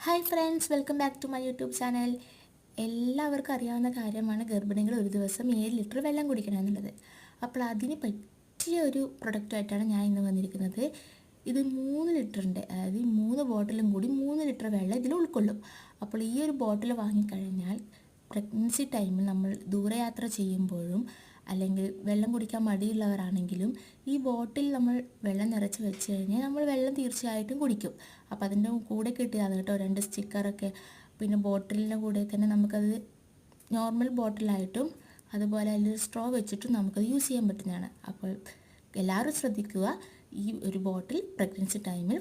Hi friends welcome back to my YouTube channel എല്ലാവർക്കും അറിയാവുന്ന കാര്യമാണ് ഗർഭിണികൾ ഒരു ദിവസം ഏഴ് ലിറ്റർ വെള്ളം കുടിക്കണം എന്നുള്ളത്. അപ്പോൾ അതിന് പറ്റിയ ഒരു പ്രൊഡക്റ്റായിട്ടാണ് ഞാൻ ഇന്ന് വന്നിരിക്കുന്നത്. ഇത് മൂന്ന് ലിറ്ററിന്റെ അതായത് ഈ മൂന്ന് ബോട്ടിലും കൂടി മൂന്ന് ലിറ്റർ വെള്ളം ഇതിൽ ഉൾക്കൊള്ളും. അപ്പോൾ ഈ ഒരു ബോട്ടിൽ വാങ്ങിക്കഴിഞ്ഞാൽ പ്രഗ്നൻസി ടൈമിൽ നമ്മൾ ദൂരയാത്ര ചെയ്യുമ്പോഴും അല്ലെങ്കിൽ വെള്ളം കുടിക്കാൻ മടിയുള്ളവരാണെങ്കിലും ഈ ബോട്ടിൽ നമ്മൾ വെള്ളം നിറച്ച് വെച്ച് കഴിഞ്ഞാൽ നമ്മൾ വെള്ളം തീർച്ചയായിട്ടും കുടിക്കും. അപ്പോൾ അതിന്റെ കൂടെ കിട്ടിയതാണ് കേട്ടോ രണ്ട് സ്റ്റിക്കറൊക്കെ പിന്നെ ബോട്ടിലിന്റെ കൂടെ തന്നെ നമുക്കത് നോർമൽ ബോട്ടിലായിട്ടും അതുപോലെ അതിൽ സ്ട്രോ വെച്ചിട്ടും നമുക്കത് യൂസ് ചെയ്യാൻ പറ്റുന്നതാണ്. അപ്പോൾ എല്ലാവരും ശ്രദ്ധിക്കുക. ഈ ഒരു ബോട്ടിൽ പ്രഗ്നൻസി ടൈമിൽ